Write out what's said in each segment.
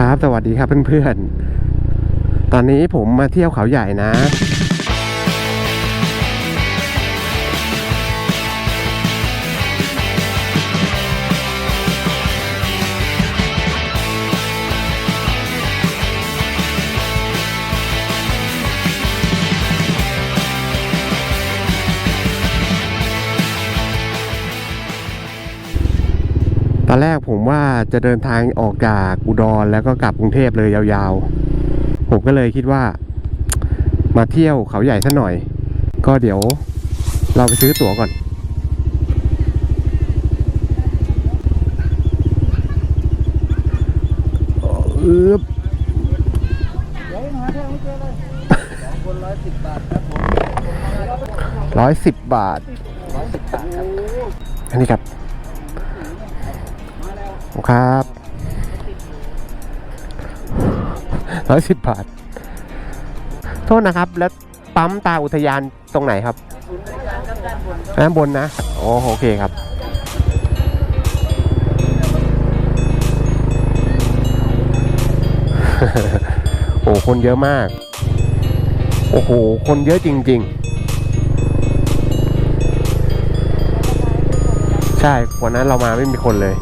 ครับ สวัสดีครับเพื่อนๆ ตอนนี้ผมมาเที่ยวเขาใหญ่นะ ตอนแรกผมว่าจะเดินทางออกจากอุดรแล้วก็กลับกรุงเทพเลยยาวๆ ผมก็เลยคิดว่า มาเที่ยวเขาใหญ่ซะหน่อย ก็เดี๋ยวเราไปซื้อตั๋วก่อนอืบเอเลยสองคนร้อยสิบบาทครับผมร้อยสิบบาทร้อยสิบบาทครับอันนี้ครับ ครับร้อยสิบบาท โทษนะครับ แล้วปั๊มตาอุทยานตรงไหนครับศูนย์บริการครับด้านบนด้านบนนะโอ้โอเคครับโอ้คนเยอะมาก โอ้โห คนเยอะจริง ๆ ใช่วันนั้นเรามาไม่มีคนเลย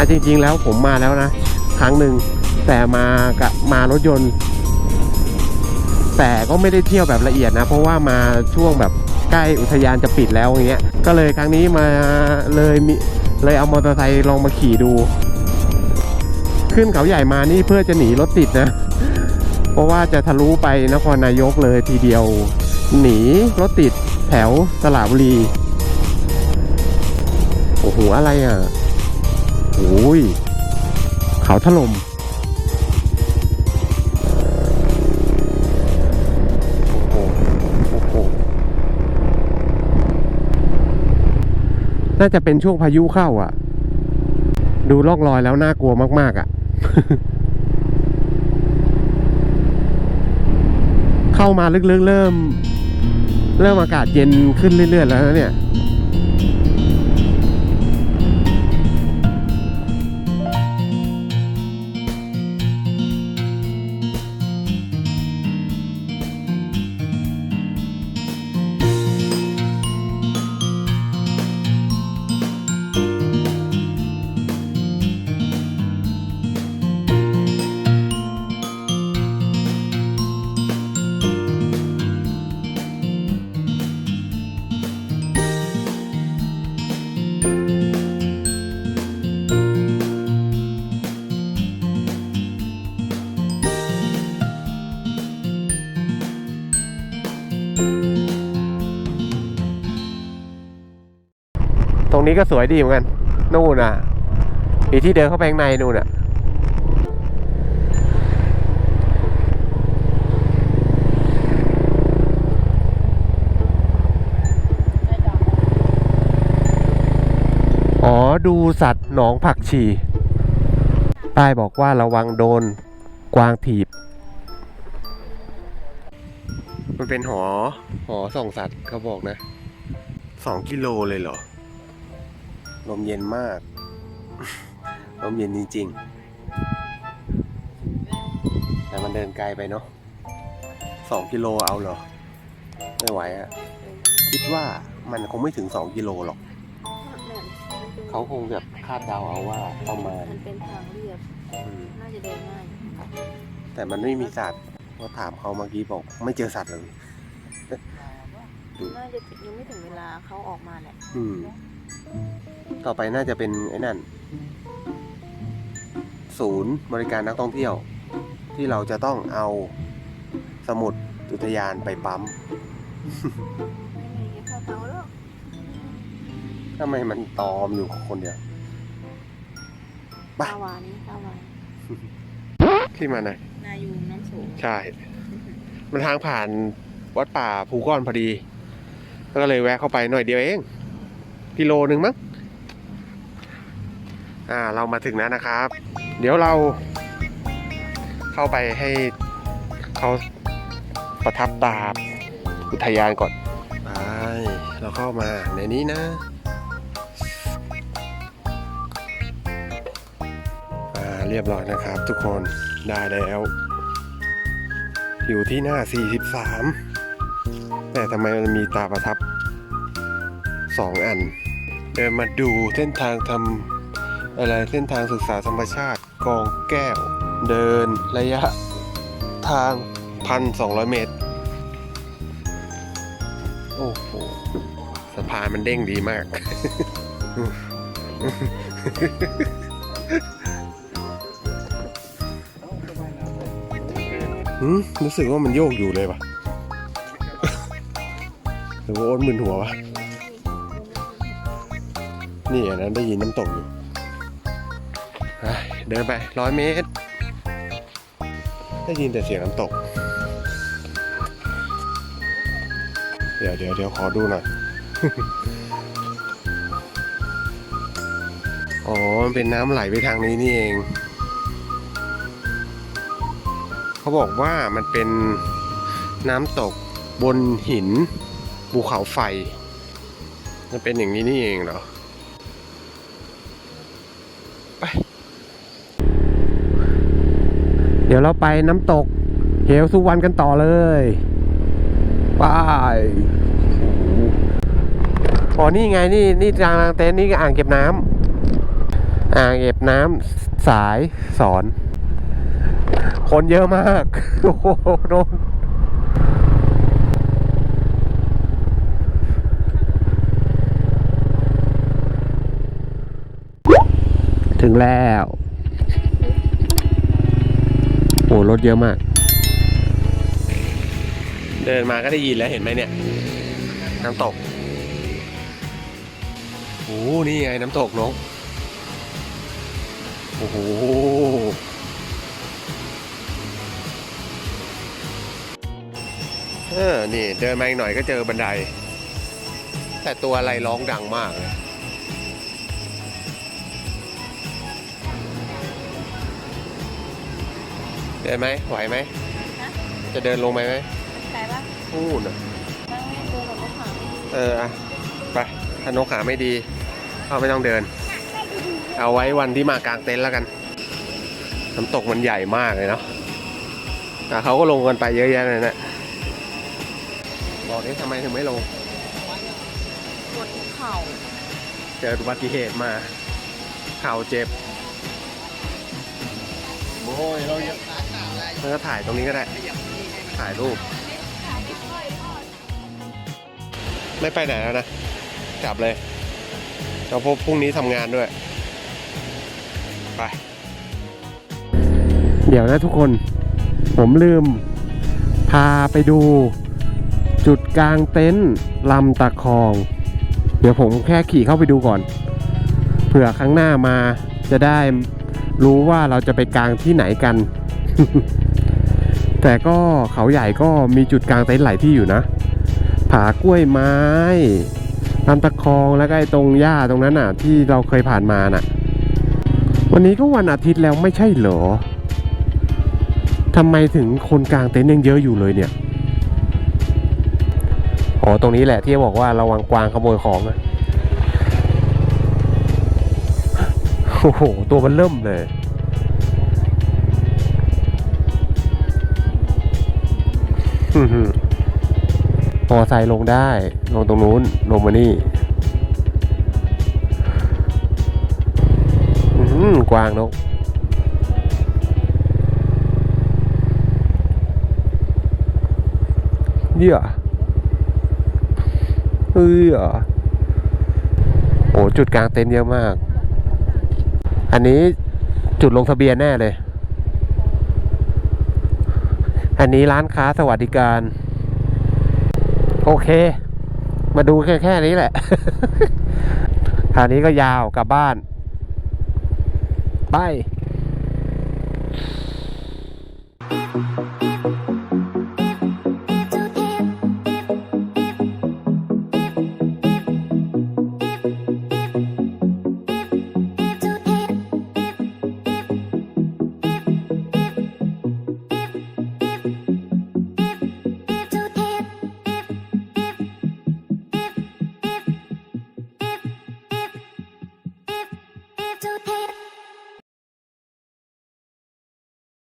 อะจริง ๆ แล้วผมมาแล้วนะ ครั้งหนึ่งแต่มากะมารถยนต์ แต่ก็ไม่ได้เที่ยวแบบละเอียดนะ เพราะว่ามาช่วงแบบใกล้อุทยานจะปิดแล้วอย่างเงี้ย ก็เลยครั้งนี้มาเลยมีเลยเอามอเตอร์ไซค์ลองมาขี่ดู ขึ้นเขาใหญ่มานี่เพื่อจะหนีรถติดนะ เพราะว่าจะทะลุไปนครนายกเลยทีเดียว หนีรถติดแถวสระบุรี โอ้โห อะไรอะ อ้ยเขาถล่มน่าจะเป็นช่วงพายุเข้าอะ ดูร่องรอยแล้วน่ากลัวมาก ๆ อะ เข้ามาลึกๆเริ่ม เริ่มอากาศเย็นขึ้นเรื่อย ๆ แล้วนะเนี่ย รงนี้ก็สวยดีเหมือนกัน นู่นน่ะมีที่เดินเข้าไปข้างในนู่นน่ะอ๋อ ดูสัตว์หนองผักชีป้ายบอกว่าระวังโดนกวางถีบ มันเป็นหอ หอส่องสัตว์เขาบอกนะสองกิโลเลยเหรอ ลมเย็นมาก ลมเย็นจริงๆ แต่มันเดินไกลไปเนาะสองกิโลเอาเหรอ ไม่ไหวอะคิดว่ามันคงไม่ถึงสองกิโลหรอก เขาคงแบบคาดเดาเอาว่าประมาณมันเป็นทางเรียบอืมน่าจะเดินง่ายแต่มันไม่มีสัตว์ก็ถามเขาเมื่อกี้บอก ไม่เจอสัตว์เลยน่าจะยังไม่ถึงเวลาเขาออกมาแหละอืม ต่อไปน่าจะเป็นไอ้นั่น ศูนย์บริการนักท่องเที่ยว ที่เราจะต้องเอาสมุดอุทยานไปปั๊มไม่มีเข้าเท้าแล้วทำไมมันตอมอยู่คนเดียวไปตาหวานตาหวานที่มาไหนอยนายูงน้ำสูงใช่ มันทางผ่านวัดป่าภูก้อนพอดี ก็เลยแวะเข้าไปหน่อยเดียวเอง กิโลหนึ่งมั้ง่าเรามาถึงแล้วนะครับ เดี๋ยวเราเข้าไปให้เขาประทับตาอุทยานก่อนไปเราเข้ามาในนี้นะเรียบร้อยนะครับทุกคนได้แล้ว อยู่ที่หน้า 43 แต่ทำไมมันมีตาประทับ 2 อัน เดินมาดูเส้นทางทำ อะไรเส้นทางศึกษาธรรมชาติกองแก้ว เดินระยะทาง 1,200 เมตร โอ้โหสะพานมันเด้งดีมากหืมรู้สึกว่ามันโยกอยู่เลยปะหรือว่าโอ้นมึนหัววะ นี่อันนั้นได้ยินน้ำตกอยู่ เดินไปร้อยเมตร ได้ยินแต่เสียงน้ำตก เดี๋ยวเดี๋ยวเดี๋ยวขอดูหน่อย อ๋อ มันเป็นน้ำไหลไปทางนี้นี่เอง เขาบอกว่ามันเป็นน้ำตกบนหินภูเขาไฟ มันเป็นอย่างนี้นี่เองเหรอ ไป เดี๋ยวเราไปน้ำตก เหวสุวรรณกันต่อเลยไปอ๋อนี่ไงนี่นี่ทางเต็นท์นี่อ่างเก็บน้ำอ่างเก็บน้ำสายสอน คนเยอะมากโอ้โหโดนถึงแล้ว โอ้รถเยอะมาก เดินมาก็ได้ยินแล้วเห็นไหมเนี่ยน้ำตกโอ้นี่ไงน้ำตกนกโอ้โหเออนี่เดินมาอีกหน่อยก็เจอบันได แต่ตัวอะไรร้องดังมากเลย เดินไหมไหวไหม จะเดินลงไปไหมใช่ปะพูดอะนั่งไม่ดูกับรถถังเอออะไปถ้านกขาไม่ดีก็ไม่ต้องเดิน เอาไว้วันที่มากางเต็นท์แล้วกัน น้ำตกมันใหญ่มากเลยเนาะแต่เขาก็ลงกันไปเยอะแยะเลยนะบอกนี้ทำไมถึงไม่ลง ปวดหัวเข่าเจออุบัติเหตุมา เข่าเจ็บ โอ้ยเรา จะมันก็ถ่ายตรงนี้ก็ได้ ถ่ายรูป ไม่ไปไหนแล้วนะ กลับเลยเราพบพรุ่งนี้ทำงานด้วย ไป เดี๋ยวนะทุกคน ผมลืม พาไปดู จุดกลางเต็นท์ลำตะคอง เดี๋ยวผมแค่ขี่เข้าไปดูก่อน เผื่อครั้งหน้ามาจะได้รู้ว่าเราจะไปกลางที่ไหนกัน แต่ก็เขาใหญ่ก็มีจุดกลางเต็นท์หลายที่อยู่นะ ผากล้วยไม้ลำตะคองแล้วก็ไอ้ตรงหญ้าตรงนั้นน่ะ ที่เราเคยผ่านมาน่ะ วันนี้ก็วันอาทิตย์แล้วไม่ใช่เหรอทำไมถึงคนกลางเต็นท์ยังเยอะอยู่เลยเนี่ยอ๋อตรงนี้แหละที่บอกว่าระวังกวางขโมยของอะโอ้โห ตัวมันเริ่มเลย มอไซค์ลงได้ ลงตรงนู้น ลงมานี่อื้อหือกวางนกเหี้ยเฮ้ยโอ้จุดกลางเต็นท์เยอะมาก อันนี้จุดลงทะเบียนแน่เลย อันนี้ร้านค้าสวัสดิการ โอเค มาดูแค่แค่นี้แหละทางนี้ก็ยาวกลับบ้าน ไป